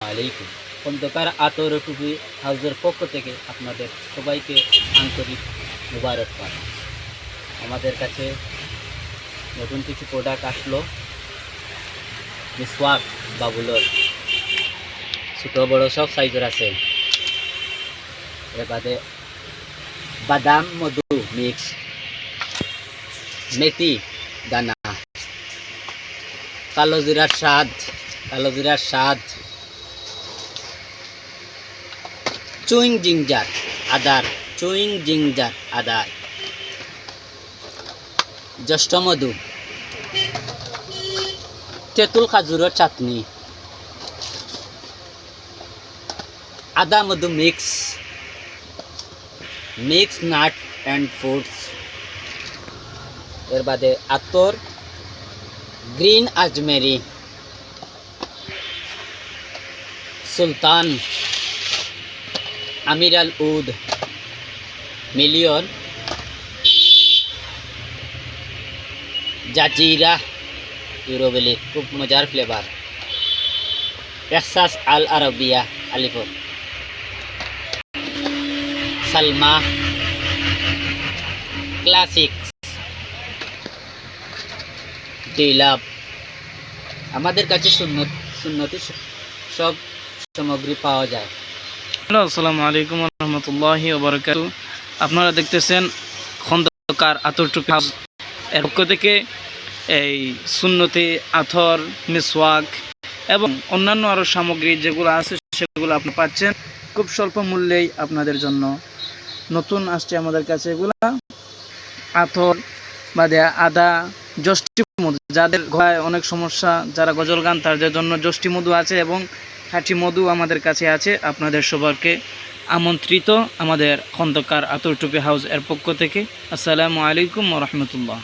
আলাইকুম। খন্দকার আতর টুপি হাউসের পক্ষ থেকে আপনাদের সবাইকে আন্তরিক মুবারকবাদ আমাদের কাছে নতুন কিছু প্রোডাক্ট আসলো। মিসওয়াক বাবুলোর। ছোটো, বড় সব সাইজের আছে। এর বাদে বাদাম, মধু মিক্স মেথি, দানা। কালো জিরার স্বাদ, কালো জিরার স্বাদ। চুইং জিঞ্জার আদার, চুইং জিঞ্জার আদার। জ্যেষ্ঠ মধু। তেঁতুল খাজুরের চাটনি। আদা মধু mix. Mix nut and fruits এর বাদে আতর গ্রিন আজমেরি সুলতান Amir Al Oud, million, Jazeera, ইউরোবেলি, খুব মজার ফ্লেভার এক্সাস আল আরবিয়া, আলিপুর। সালমা ক্লাসিক ডিলাপ আমাদের কাছে সুন্নত, সুন্নতি সব সামগ্রী পাওয়া যায়। হ্যালো, আসসালামু আলাইকুম রহমতুল্লাহি ওবরাকাতু। আপনারা দেখতেছেন খন্দকার আতর টুপি এর পক্ষ থেকে এই সুন্নতি, আথর, মিসওয়াক এবং অন্যান্য আরও সামগ্রী যেগুলো আছে সেগুলো আপনি পাচ্ছেন। খুব স্বল্প মূল্যেই আপনাদের জন্য নতুন আসছে আমাদের কাছে এগুলা। আথর বাদে আদা যষ্টি মধু। যাদের গলায় অনেক সমস্যা, যারা গজল গান, তাদের জন্য যষ্টি মধু আছে এবং খাঁটি মধু আমাদের কাছে আছে। আপনাদের সবারকে আমন্ত্রিত আমাদের খন্দকার আতর টুপি হাউস এর পক্ষ থেকে। আসসালামু আলাইকুম রহমতুল্লাহ।